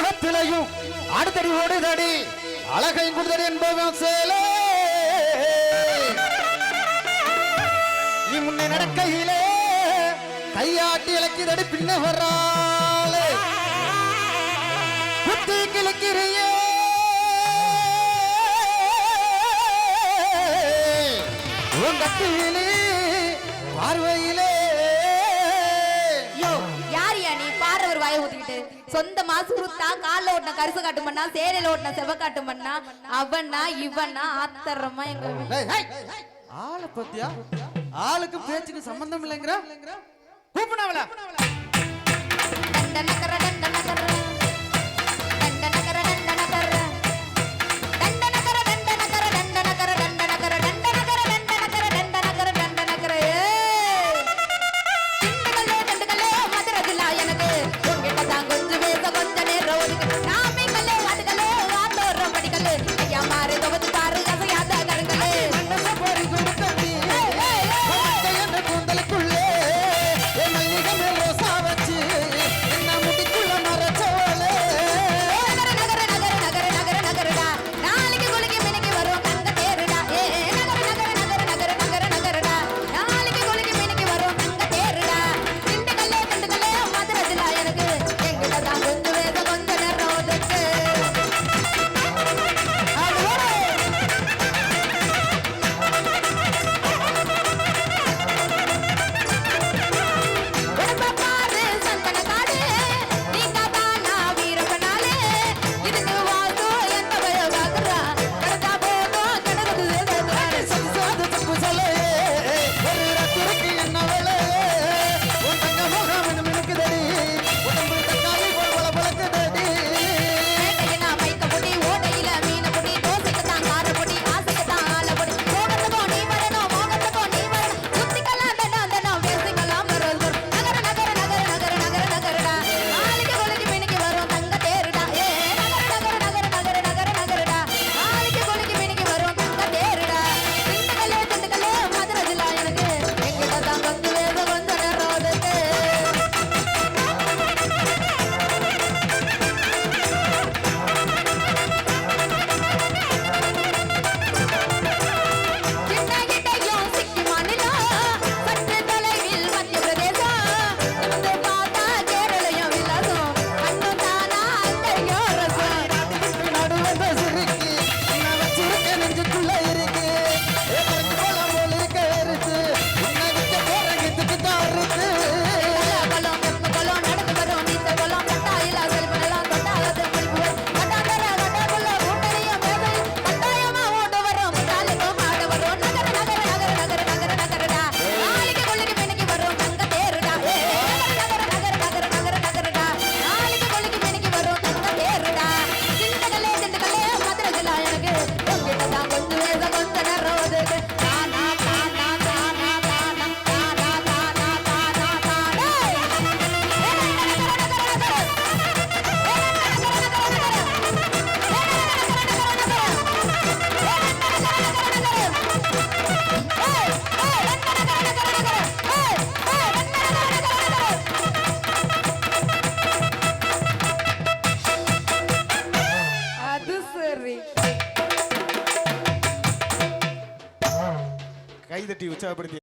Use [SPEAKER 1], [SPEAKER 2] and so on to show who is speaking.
[SPEAKER 1] உலகத்திலையும் அடுத்தடி ஓடுதடி அழகை குடுதடி என்பவன் சேலே. நீ முன்ன நடக்கையிலே கையாட்டி இலக்கிதடி பின்ன வர்றாளே. புத்தி கிழக்கிறியே. உன் கத்தியிலே பார்வையிலே
[SPEAKER 2] வாயை ஊத்திக்கிட்டு சொந்த மாசு குடுத்தா காலில் ஓட்டின கரிசு காட்டும் பண்ணா சேலையில ஓட்டின செவ காட்டும் பண்ணா அவனா இவனா ஆத்தரமா எங்க
[SPEAKER 1] ஆளை பத்தியா ஆளுக்கும் பேச்சுக்கு சம்பந்தம் இல்லைங்கிற? கூப்பிடாவல
[SPEAKER 2] சரி.
[SPEAKER 1] கைதட்டி உற்சாகப்படுத்தி